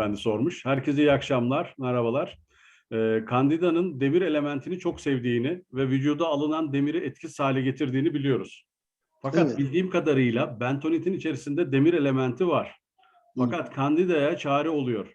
hanımefendi sormuş. Herkese iyi akşamlar, merhabalar. Ee, Candida'nın demir elementini çok sevdiğini ve vücuda alınan demiri etkisiz hale getirdiğini biliyoruz. Fakat Evet. bildiğim kadarıyla bentonitin içerisinde demir elementi var. Fakat Candida'ya çare oluyor.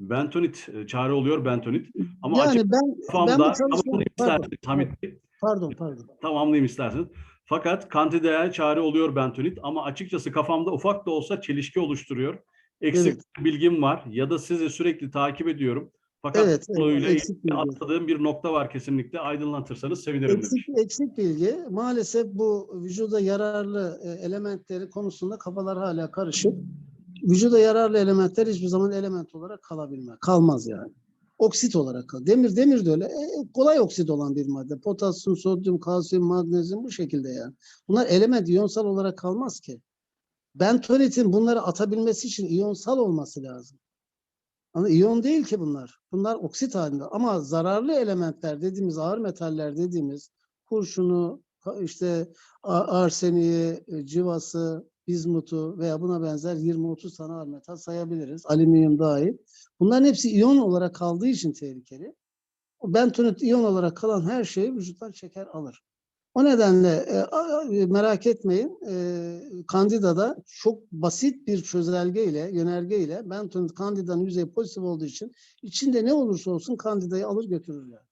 Bentonit e, çare oluyor bentonit. Ama yani açık ben ben kafamda çalışma tamamlayayım pardon, isterseniz Hamit Bey. pardon pardon. Tamamlayayım isterseniz. Fakat Candida'ya çare oluyor bentonit ama açıkçası kafamda ufak da olsa çelişki oluşturuyor. Eksik Evet. bilgim var ya da sizi sürekli takip ediyorum. Fakat Evet, konuyla evet, atladığım bir nokta var kesinlikle. Aydınlatırsanız sevinirim Eksik, demiş. eksik bilgi. Maalesef bu vücuda yararlı e, elementleri konusunda kafalar hala karışık. Vücuda yararlı elementler hiçbir zaman element olarak kalabilmez. Kalmaz yani. Oksit olarak kal. Demir demir de öyle. E, kolay oksit olan bir madde. Potasyum, sodyum, kalsiyum, magnezyum bu şekilde yani. Bunlar element iyonsal olarak kalmaz ki. Bentonitin bunları atabilmesi için iyonsal olması lazım. Ama iyon değil ki bunlar. Bunlar oksit halinde. Ama zararlı elementler dediğimiz ağır metaller dediğimiz kurşunu, işte arseniği, e, civası, bizmutu veya buna benzer 20-30 tane ağır metal sayabiliriz. Alüminyum dahil. Bunların hepsi iyon olarak kaldığı için tehlikeli. O bentonit iyon olarak kalan her şeyi vücuttan çeker alır. O nedenle e, merak etmeyin. E, Candida'da çok basit bir çözelge ile, yönerge ile bentonit Candida'nın yüzeyi pozitif olduğu için içinde ne olursa olsun Candida'yı alır götürür yani.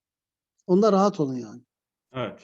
Onda rahat olun yani. Evet.